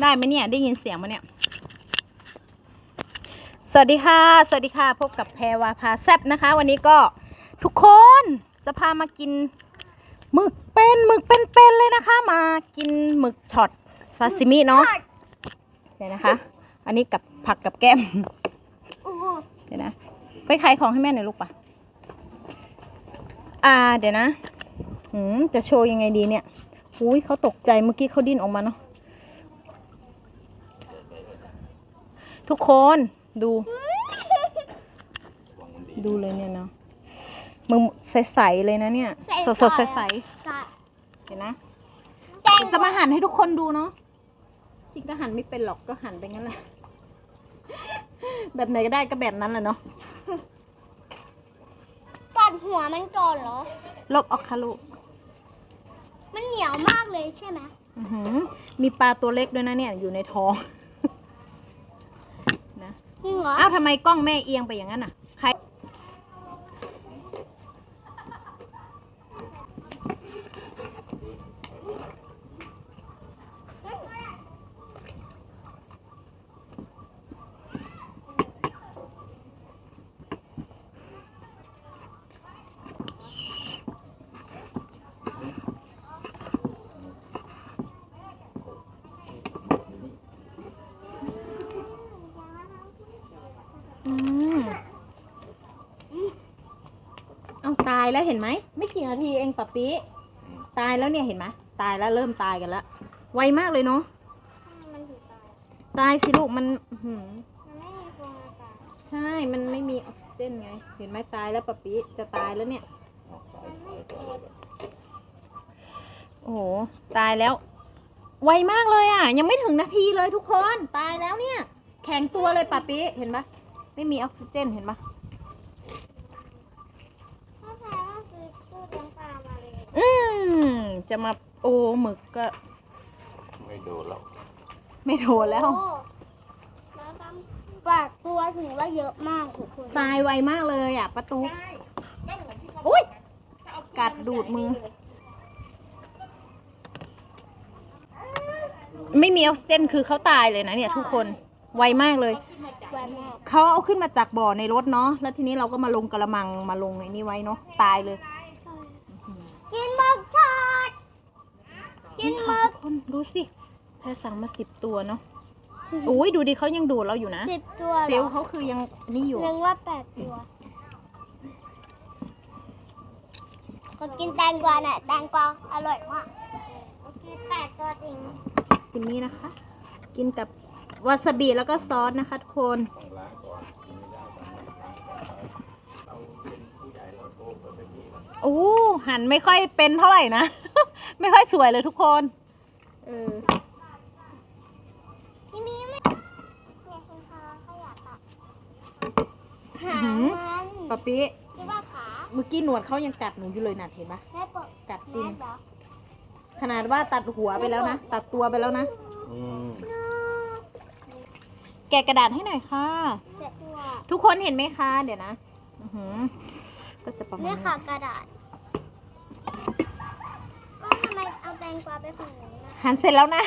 ได้ไหมเนี่ย ได้ยินเสียงไหมเนี่ย สวัสดีค่ะ สวัสดีค่ะ พบกับแพรวาพาแซบนะคะ วันนี้ก็ทุกคนจะพามากินหมึกเป็นหมึกเป็นๆเลยนะคะ มากินหมึกช็อตซาซิมิเนาะเดี๋ยวนะคะ อันนี้กับผักกับแก้มเดี๋ยวนะไปขายของให้แม่หน่อยลูกปะอ่าเดี๋ยวนะจะโชว์ยังไงดีเนี่ยอุ้ยเขาตกใจเมื่อกี้เขาดิ้นออกมาเนาะ ทุกคนดู ดูเลยเนี่ยเนาะมึงใสๆเลยนะเนี่ย สดสดๆใสกะๆเห็นนะแตงจะมาหั่นให้ทุกคนดูเนาะสิ่งก็หั่นไม่เป็นหรอกก็หั่นไปงั้นแหละ แบบไหนก็ได้ก็แบบนั้นแหละเนาะกัดหัวมันก่อนเหรอ ลบออกค่ะลูกมันเหนียวมากเลยใช่ไหมอื้อหือมีปลาตัวเล็กด้วยนะเนี่ยอยู่ในท้องนะ จริงเหรอ อ้าวทำไมกล้องแม่เอียงไปอย่างนั้นอะ ใคร ตายแล้วเห็นไหม ไม่กี่นาทีเองปะปีตายแล้วเนี่ยเห็นไหมตายแล้วเริ่มตายกันแล้วไวมากเลยเนาะมันถึงตายตายสิลูกมันอื้อหือมันไม่มีฟองอากาศใช่ มันไม่มีออกซิเจนไง เห็นไหมตายแล้วปะปีจะตายแล้วเนี่ยโอ้โห ตายแล้ว ไวมากเลยอะ ยังไม่ถึงนาทีเลยทุกคน ตายแล้วเนี่ย แข็งตัวเลยปะปีเห็นปะไม่มีออกซิเจนเห็นปะ ถ้าแพ้ก็คือตู้เลี้ยงปลามาเลย อืมจะมาโอ้หมึกก็ไม่โดนหรอกไม่โดนแล้วโอ้แล้วทำปากตัวถึงว่าเยอะมากทุกคนตายไวมากเลยอะประตูอุ้ยกัดดูดมือ ไม่มีออกซิเจนคือเขาตายเลยนะเนี่ยทุกคนไวมากเลยแหวนมากเขาเอาขึ้นมาจากบ่อในรถเนาะแล้วทีนี้เราก็มาลงกระมังมาลงไอ้นี่ไว้เนาะตายเลย กินหมึค่ะกทุกคนดูสิแพรสั่งมาสิบตัวเนาะโอ้ยดูดิเขายังดูดเราอยู่นะ สิบตัวเซเหลรล์อเขาคือยังนี่อยู่นึกว่าแปดตัวก็กินแตงกวาน่ะแตงกวาอร่อยมากกินแปดตัวจริงจิมมี่นะคะ กินกับวาซาบิแล้วก็ซอสนะคะทุกคน โอ้หันไม่ค่อยเป็นเท่าไหร่นะ ไม่ค่อยสวยเลยทุกคนเออที่นี่ไม่เนี่ยคุณคะขยะตัดหาหือมันปะปิคิดว่าขาเมื่อกี้หนวดเขายังกัดหนูอยู่เลยนะเห็นปะแม่เปิดกัดจริง แม่เหรอขนาดว่าตัดหัวไปแล้วนะ ตัดตัวไปแล้วนะ อืมแกะกระดาษให้หน่อยค่ะ เจ็ดตัวทุกคนเห็นไหมคะ เดี๋ยวนะอื้อหือก็จะประมาณเนี่ยนี้ ค่ะกระดาษว่าทำไมเอาแต งกวาไปฝั่งนู้นนะหันเสร็จแล้วนะ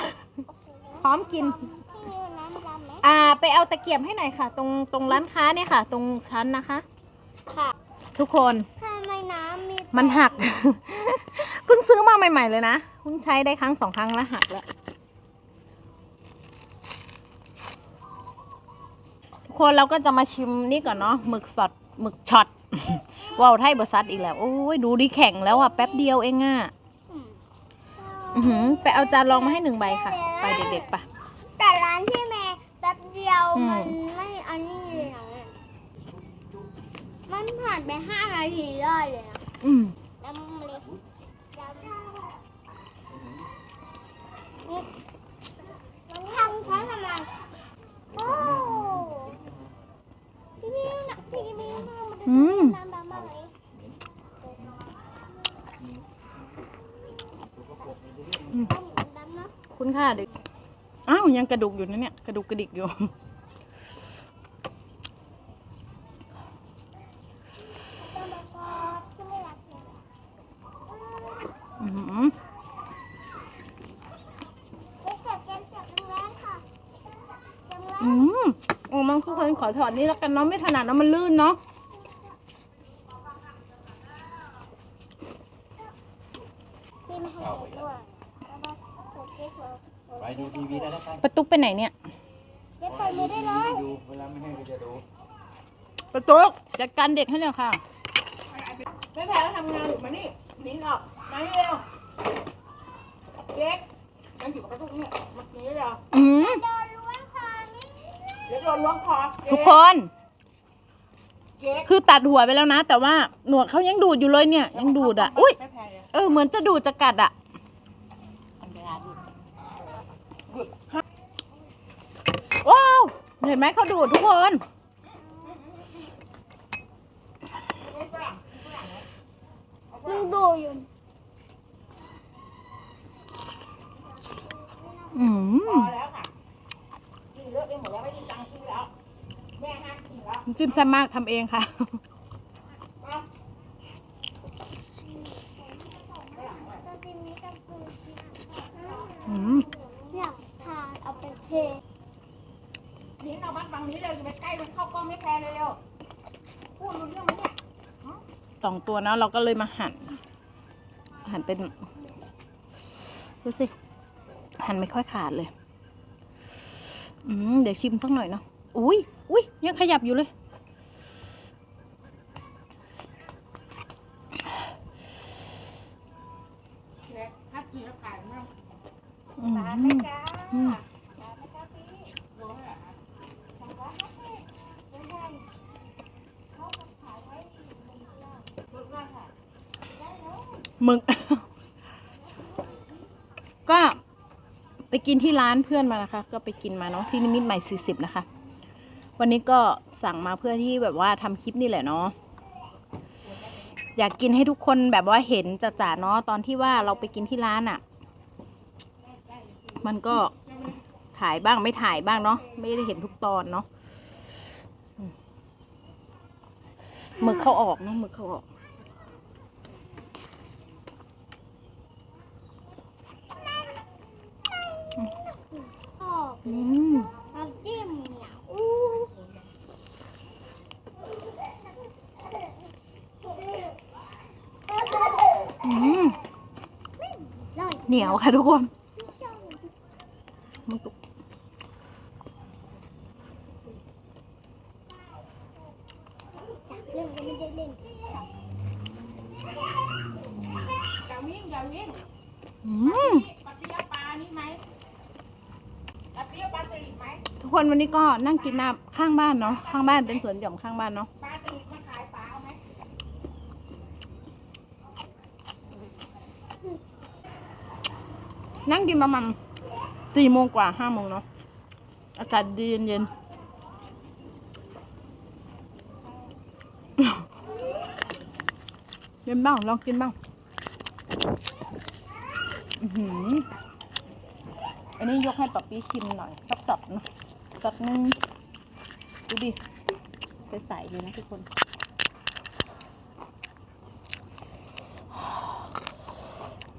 พร้อมกิน พี่น้ำดำไหมอ่า ไปเอาตะเกียบให้หน่อยค่ะ ตรงตรงร้านค้าเนี่ยค่ะ ตรงชั้นนะคะ ค่ะทุกคนทำไมน้ำมีมันหัก เพิ่งซื้อมาใหม่ ๆ เลยนะเพิ่งใช้ได้ครั้งสองครั้งแล้วหักแล้วทุกคนเราก็จะมาชิมนี่ก่อนเนาะหมึกสดหมึกช็อต ว้าวไทยบซัดอีกแล้ว โอ้ยดูดิแข็งแล้วอะแป๊บเดียวเองอะอืม อือหือไปเอาจานรองมาให้หนึ่งใบค่ะ ไปเด็กๆปะแต่ร้านที่แม่แป๊บเดียวอืม มันไม่อันนี้เลยนะมันผ่านไปห้านาทีได้เลยนะอืมน้ำเล็กน้ำมันทำใช้ทำไมโอ้พี่พี่นะพี่พี่นะมันอืมน้ำดำมากเลย อืม ดำนะ คุณค่าเด็กอ้าวยังกระดูกอยู่นะเนี่ย กระดูกกระดิกอยู่ที่ไม่รักเนี่ยอือหือเก็บเก็บเก็บเก็บแรงทุกคนขอถอดนี่แล้วกันเนาะไม่ถนัดเนาะมันลื่นเนาะพี่ไม่ให้เด็กด้วย ไปดูทีวีได้แล้วกันประตุกไปไหนเนี่ยเด็กเปิดมือได้เลยดูเวลาไม่ให้ก็จะดูประตุกจัดการเด็กให้หน่อยค่ะ แม่แพรก็ทำงานอยู่มานี่นิ้นออก มานี่เร็วเด็กมันอยู่กับประตุกเนี่ยมานี้เร็วอืมโดนล้วงคอนี่เดี๋ยวโดนล้วงคอทุกคนคือตัดหัวไปแล้วนะ แต่ว่าหนวดเขายังดูดอยู่เลยเนี่ย ยังดูดอะ อุ้ยเออ เหมือนจะดูดจะกัดอะ ว้าว เห็นไหมเขาดูดทุกคน มึงดูอยู่อืมจิ้มแซ่บมากทำเองค่ะจะกินนี้กับกู อืม อยากทานเอาไปเท นี่เอามัดฝั่งนี้เร็วจะไปใกล้มันเข้ากล้องไม่แพ้เร็วพูดรู้เรื่องไหมเนี่ย สองตัวนะเราก็เลยมาหั่น หั่นเป็นดูสิ หั่นไม่ค่อยขาดเลย อืมเดี๋ยวชิมสักหน่อยเนาะอุ้ยอุ้ยยังขยับอยู่เลยอืม มึง ก็ไปกินที่ร้านเพื่อนมานะคะ ก็ไปกินมาเนาะที่นิมิตใหม่40นะคะ วันนี้ก็สั่งมาเพื่อที่แบบว่าทำคลิปนี่แหละเนาะอยากกินให้ทุกคนแบบว่าเห็นจ่าๆเนาะตอนที่ว่าเราไปกินที่ร้านอะ่ะ มันก็ถ่ายบ้างไม่ถ่ายบ้างเนาะไม่ได้เห็นทุกตอนเนาะอืมหมึกเข้าออกเนาะมึกเข้าออก อบอืมน้ำจิ้มเนี่ยอู้อืมอร่อยเหนียวค่ะทุกคนชอบมึงตุกจากเล่นก็ไม่ได้เล่นสับ อืมทุก คนวันนี้ก็นั่งกินน้ำข้างบ้านเนาะข้างบ้านเป็นสวนหย่อมข้างบ้านเนาะนั่งกินประมาณสี่โมงกว่าห้าโมงเนาะอากาศดีเย็นเย็นบ้างลองกินบ้างอือหืออันนี้ยกให้ป๊าปี้ชิมหน่อยสักสับเนอะ สักนึง ดูดิไปใส่เลยนะทุกคน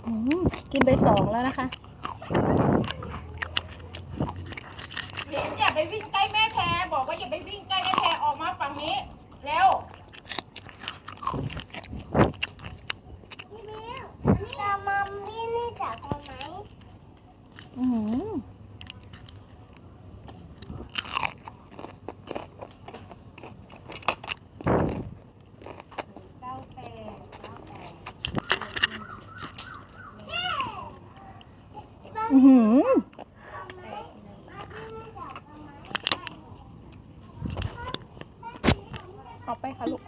อืมกินไปสองแล้วนะคะเห็นอย่าไปวิ่งใกล้แม่แพรบอกว่าอย่าไปวิ่งใกล้แม่แพรออกมาฝั่งนี้เร็วพี่เบลแต่มัมมี่นี่จับเอาไหมอือหืออือหือ เอาไปค่ะลูก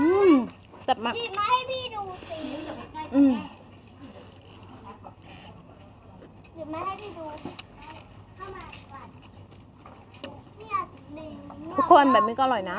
อืมแซ่บมากหยิบมาให้พี่ดูสิอืมหยิบมาให้พี่ดูเข้ามาก่อนเนี่ยลิง ทุกคนแบบนี้ก็อร่อยนะ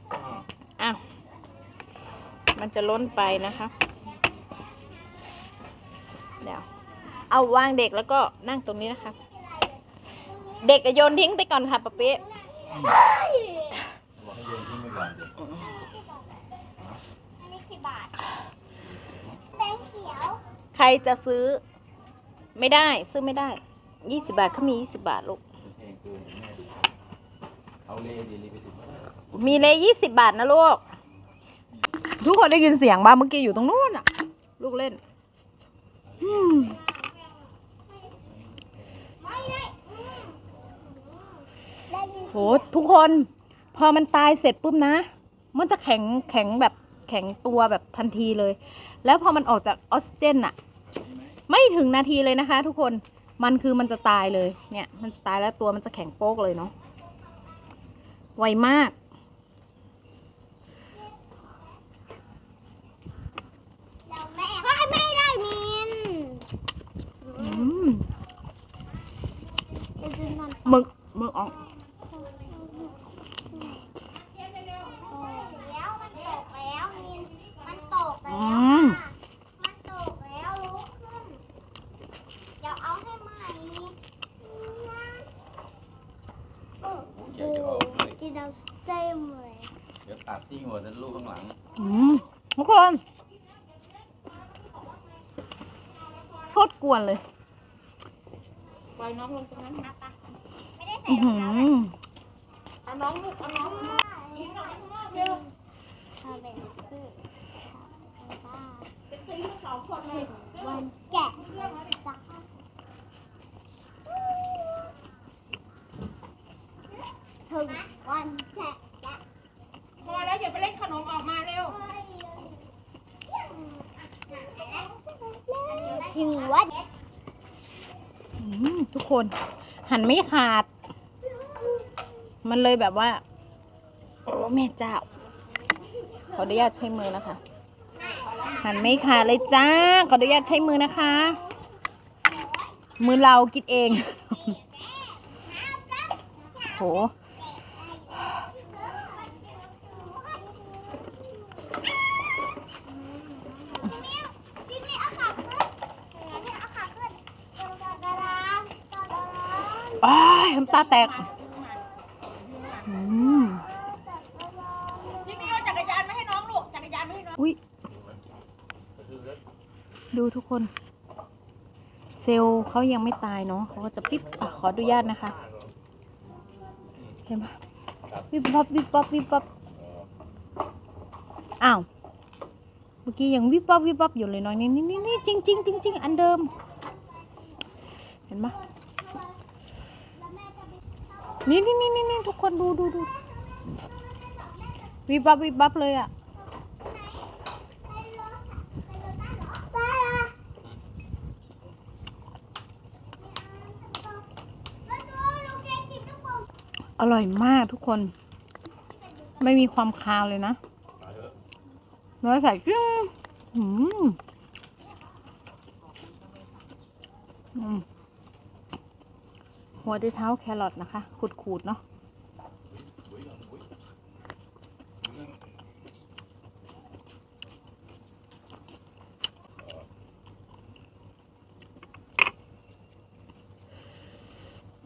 มันจะล้นไปนะคะเดี๋ยวเอาวางเด็กแล้วก็นั่งตรงนี้นะคะ เด็กจะโยนทิ้งไปก่อนค่ะปะปี้บอกให้เดินทิ้งไปก่อนสิอันนี้กี่บาทแบงค์เขียวใครจะซื้อ ไม่ได้ซื้อไม่ได้ยี่สิบาทเขามียี่สิบาทลูกเพลงปืนแม่ดูเอาเลดีลีไปสิมีเลยยี่สิบาทนะลูก ทุกคนได้ยินเสียงบ้างเมื่อกี้อยู่ตรงนู้นอะ ลูกเล่นอืมไม่ได้อืมได้ยินโหทุกคน พอมันตายเสร็จปุ๊บนะ มันจะแข็งแข็งแบบแข็งตัวแบบทันทีเลย แล้วพอมันออกจากออกซิเจนอะไม่ถึงนาทีเลยนะคะ ทุกคนมันคือมันจะตายเลยเนี่ย มันจะตายแล้วตัวมันจะแข็งโป๊กเลยเนาะไวมาก เราแม่ไม่ไม่ได้มิน อืม จะกินนอน หมึกหมึกอ่อง เดี๋ยวมันตกแล้วมินมันตกแล้ว อืม ค่ะมันตกแล้วลุกขึ้น เดี๋ยวเอาให้ใหม่เออ ใหญ่จะออกเลย กินเอาเต็มเลย เดี๋ยวตัดทิ้งหมดแล้วลูกข้างหลัง อืมทุกคน โคตรกวนเลยปล่อยน้องลงตรงนั้นเอาปะไม่ได้ใส่อื้อรอหืเท้าอเอาน้องลูกเอาน้องชิ้นหน่อยเร็วทำเป็นคือบ้าเป็นตีลูกสองคนเลยวันแกะสักถึงวันแกะพอแล้วอย่าไปเล่นขนมออกมาเร็ว ถึงวันอืมทุกคนหันไม่ขาด มันเลยแบบว่า โอ้แม่เจ้า ขออนุญาตใช้มือนะคะ หันไม่ขาดเลยจ้า ขออนุญาตใช้มือนะคะ มือเรากินเองโห อ้ายน้ำตาแตกอืมพี่มิวจักรยานไม่ให้น้องลูก จักรยานไม่ให้น้อง อุ้ยดูทุกคน เซลล์เขายังไม่ตายเนาะเขาก็จะปิ๊บอะขออนุญาตนะคะ เห็นปะวิบวับวิบวับวิบวับอ้าว เมื่อกี้ยังวิบวับวิบวับอยู่เลยเนาะนี่นี่นี่นี่จริงจริงจริงจริงอันเดิม เห็นปะ นี่นี่นี่นี่นี่ทุกคนดูดูดูวิบวับวิบวับเลยอะอร่อยมากทุกคน ไม่มีความคาวเลยนะเนื้อใส่กิ้งหืมอืม หัวด้วยเท้าแครอทนะคะ ขูดๆเนาะ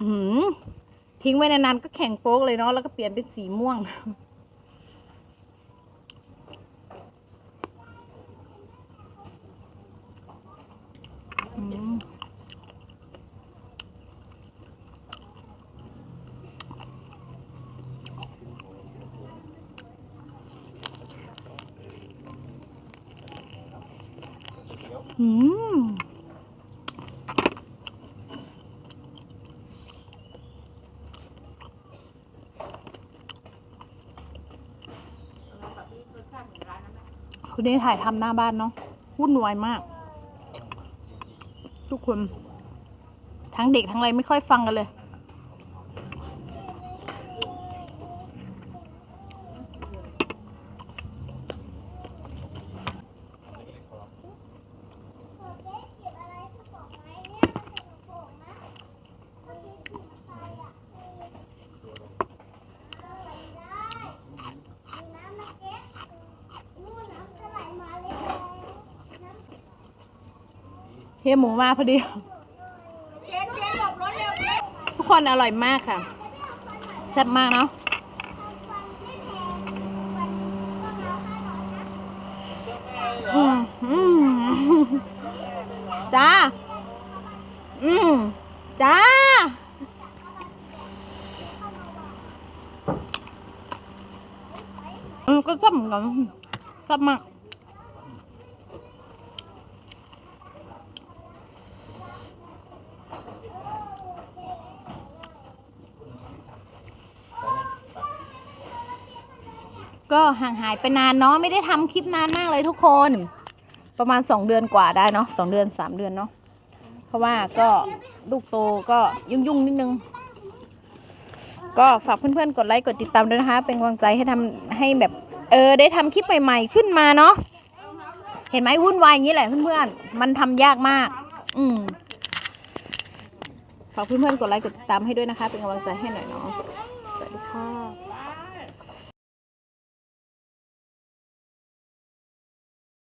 อืมทิ้งไว้นานๆก็แข็งโป๊กเลยเนาะแล้วก็เปลี่ยนเป็นสีม่วง อืมคุณนี้ถ่ายทำหน้าบ้านเนาะวุ่นวายมาก ทุกคน ทั้งเด็กทั้งอะไรไม่ค่อยฟังกันเลย เฮียหมูมาพอดีเจ๊เจ๊หลบรถเร็วเจ๊ทุกคนอร่อยมากค่ะแซ่บมากเนาะอืมอืมจ้า อืมจ้า อืมก็แซ่บเหมือนกันแซ่บมาก ก็ ห่างหายไปนานเนาะไม่ได้ทำคลิปนานมากเลยทุกคน ประมาณ 2 เดือนกว่าได้เนาะสองเดือน 3 เดือนเนาะเพราะว่าก็ลูกโตก็ยุ่งๆนิดนึง ก็ฝากเพื่อนๆกดไลค์กดติดตามด้วยนะคะ เป็นกำลังใจให้ทำให้แบบเออได้ทำคลิปใหม่ๆขึ้นมาเนาะเห็นไหมวุ่นวายอย่างนี้แหละเพื่อนๆมันทำยากมาก อืมฝากเพื่อนๆกดไลค์กดติดตามให้ด้วยนะคะ เป็นกำลังใจให้หน่อยเนาะสวัสดีค่ะ